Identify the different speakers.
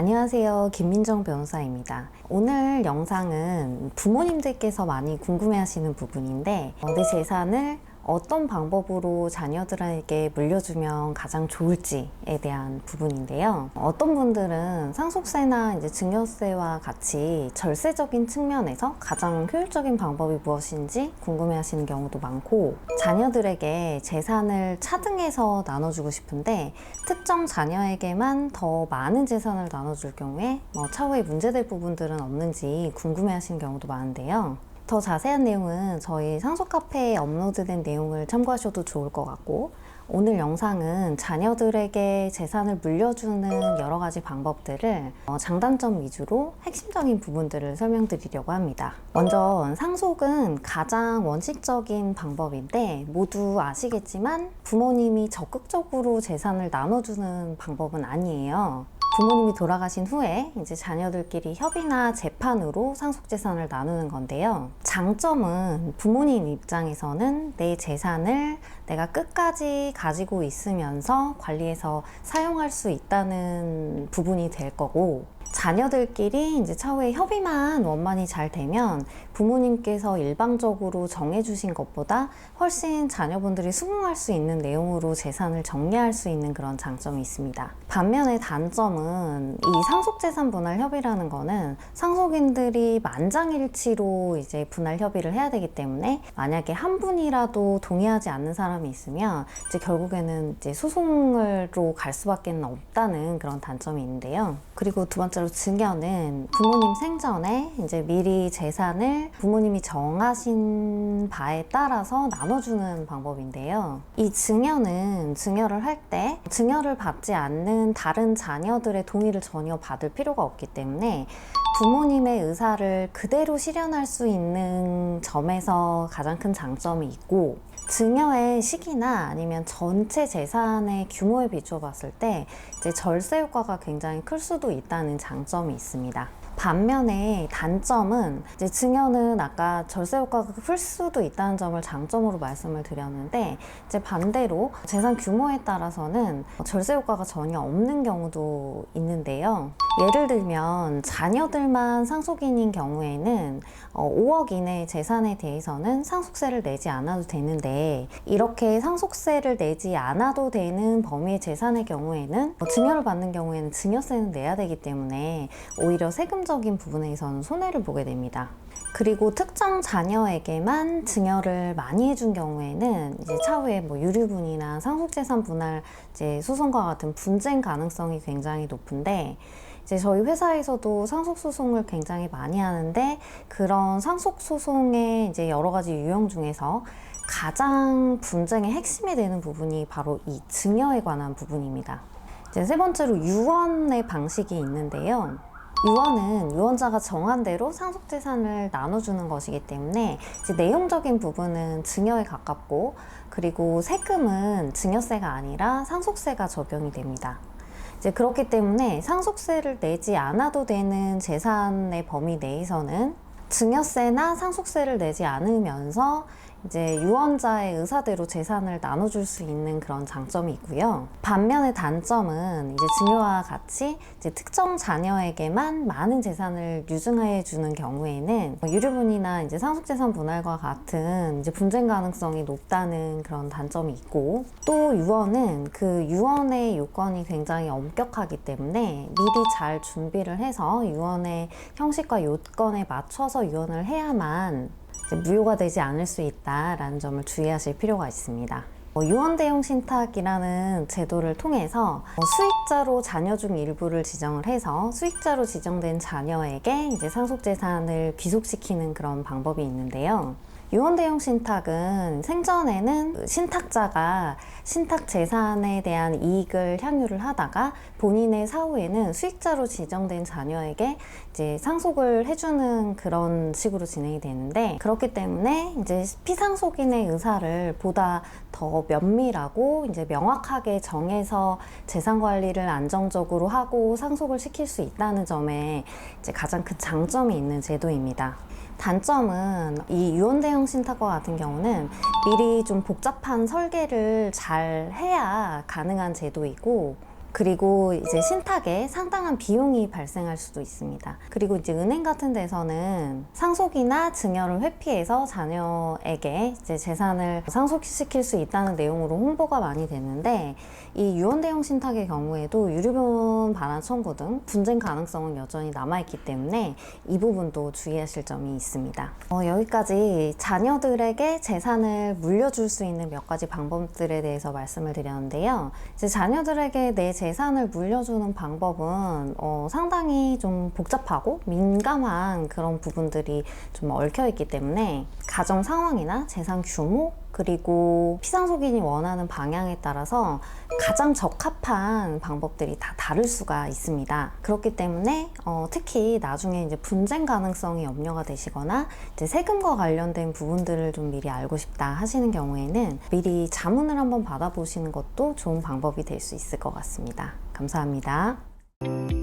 Speaker 1: 안녕하세요. 김민정 변호사입니다. 오늘 영상은 부모님들께서 많이 궁금해 하시는 부분인데, 어, 내 재산을 어떤 방법으로 자녀들에게 물려주면 가장 좋을지에 대한 부분인데요. 어떤 분들은 상속세나 이제 증여세와 같이 절세적인 측면에서 가장 효율적인 방법이 무엇인지 궁금해 하시는 경우도 많고, 자녀들에게 재산을 차등해서 나눠주고 싶은데, 특정 자녀에게만 더 많은 재산을 나눠줄 경우에 뭐 차후에 문제될 부분들은 없는지 궁금해 하시는 경우도 많은데요. 더 자세한 내용은 저희 상속 카페에 업로드된 내용을 참고하셔도 좋을 것 같고 오늘 영상은 자녀들에게 재산을 물려주는 여러 가지 방법들을 어, 장단점 위주로 핵심적인 부분들을 설명드리려고 합니다. 먼저 상속은 가장 원칙적인 방법인데 모두 아시겠지만 부모님이 적극적으로 재산을 나눠주는 방법은 아니에요. 부모님이 돌아가신 후에 이제 자녀들끼리 협의나 재판으로 상속 재산을 나누는 건데요. 장점은 부모님 입장에서는 내 재산을 내가 끝까지 가지고 있으면서 관리해서 사용할 수 있다는 부분이 될 거고 자녀들끼리 이제 차후에 협의만 원만히 잘 되면 부모님께서 일방적으로 정해주신 것보다 훨씬 자녀분들이 수긍할 수 있는 내용으로 재산을 정리할 수 있는 그런 장점이 있습니다. 반면에 단점은 이 상속재산 분할 협의라는 거는 상속인들이 만장일치로 이제 분할 협의를 해야 되기 때문에 만약에 한 분이라도 동의하지 않는 사람이 있으면 이제 결국에는 이제 소송으로 갈 수밖에 없다는 그런 단점이 있는데요. 그리고 두 번째 로 증여는 부모님 생전에 이제 미리 재산을 부모님이 정하신 바에 따라서 나눠주는 방법인데요. 이 증여는 증여를 할 때 증여를 받지 않는 다른 자녀들의 동의를 전혀 받을 필요가 없기 때문에 부모님의 의사를 그대로 실현할 수 있는 점에서 가장 큰 장점이 있고 증여의 시기나 아니면 전체 재산의 규모에 비추어 봤을 때 이제 절세 효과가 굉장히 클 수도 있다는 장점이 있습니다. 반면에 단점은 이제 증여는 아까 절세 효과가 클 수도 있다는 점을 장점으로 말씀을 드렸는데 이제 반대로 재산 규모에 따라서는 절세 효과가 전혀 없는 경우도 있는데요. 예를 들면 자녀들만 상속인인 경우에는 5억 이내 재산에 대해서는 상속세를 내지 않아도 되는데 이렇게 상속세를 내지 않아도 되는 범위의 재산의 경우에는 증여를 받는 경우에는 증여세는 내야 되기 때문에 오히려 세금적인 부분에서는 손해를 보게 됩니다. 그리고 특정 자녀에게만 증여를 많이 해준 경우에는 이제 차후에 뭐 유류분이나 상속재산 분할 이제 소송과 같은 분쟁 가능성이 굉장히 높은데 이제 저희 회사에서도 상속 소송을 굉장히 많이 하는데 그런 상속 소송의 이제 여러 가지 유형 중에서 가장 분쟁의 핵심이 되는 부분이 바로 이 증여에 관한 부분입니다. 이제 세 번째로 유언의 방식이 있는데요. 유언은 유언자가 정한 대로 상속 재산을 나눠주는 것이기 때문에 이제 내용적인 부분은 증여에 가깝고 그리고 세금은 증여세가 아니라 상속세가 적용이 됩니다. 이제 그렇기 때문에 상속세를 내지 않아도 되는 재산의 범위 내에서는 증여세나 상속세를 내지 않으면서 이제 유언자의 의사대로 재산을 나눠줄 수 있는 그런 장점이 있고요. 반면에 단점은 이제 증여와 같이 이제 특정 자녀에게만 많은 재산을 유증해 주는 경우에는 뭐 유류분이나 이제 상속재산 분할과 같은 이제 분쟁 가능성이 높다는 그런 단점이 있고 또 유언은 그 유언의 요건이 굉장히 엄격하기 때문에 미리 잘 준비를 해서 유언의 형식과 요건에 맞춰서 유언을 해야만 무효가 되지 않을 수 있다라는 점을 주의하실 필요가 있습니다. 어, 유언 대용 신탁이라는 제도를 통해서 어, 수익자로 자녀 중 일부를 지정을 해서 수익자로 지정된 자녀에게 이제 상속 재산을 귀속시키는 그런 방법이 있는데요. 유언 대용 신탁은 생전에는 신탁자가 신탁 재산에 대한 이익을 향유를 하다가 본인의 사후에는 수익자로 지정된 자녀에게 이제 상속을 해주는 그런 식으로 진행이 되는데 그렇기 때문에 이제 피상속인의 의사를 보다 더 면밀하고 이제 명확하게 정해서 재산 관리를 안정적으로 하고 상속을 시킬 수 있다는 점에 이제 가장 큰 장점이 있는 제도입니다. 단점은 이 유언 대형 신탁과 같은 경우는 미리 좀 복잡한 설계를 잘 해야 가능한 제도이고 그리고 이제 신탁에 상당한 비용이 발생할 수도 있습니다. 그리고 이제 은행 같은 데서는 상속이나 증여를 회피해서 자녀에게 이제 재산을 상속시킬 수 있다는 내용으로 홍보가 많이 되는데 이 유언대용 신탁의 경우에도 유류분 반환 청구 등 분쟁 가능성은 여전히 남아있기 때문에 이 부분도 주의하실 점이 있습니다. 어, 여기까지 자녀들에게 재산을 물려줄 수 있는 몇 가지 방법들에 대해서 말씀을 드렸는데요. 이제 자녀들에게 내 재산을 물려주는 방법은 어, 상당히 좀 복잡하고 민감한 그런 부분들이 좀 얽혀 있기 때문에 가정 상황이나 재산 규모 그리고 피상속인이 원하는 방향에 따라서 가장 적합한 방법들이 다 다를 수가 있습니다. 그렇기 때문에 어, 특히 나중에 이제 분쟁 가능성이 염려가 되시거나 이제 세금과 관련된 부분들을 좀 미리 알고 싶다 하시는 경우에는 미리 자문을 한번 받아보시는 것도 좋은 방법이 될 수 있을 것 같 습니다. 감사합니다.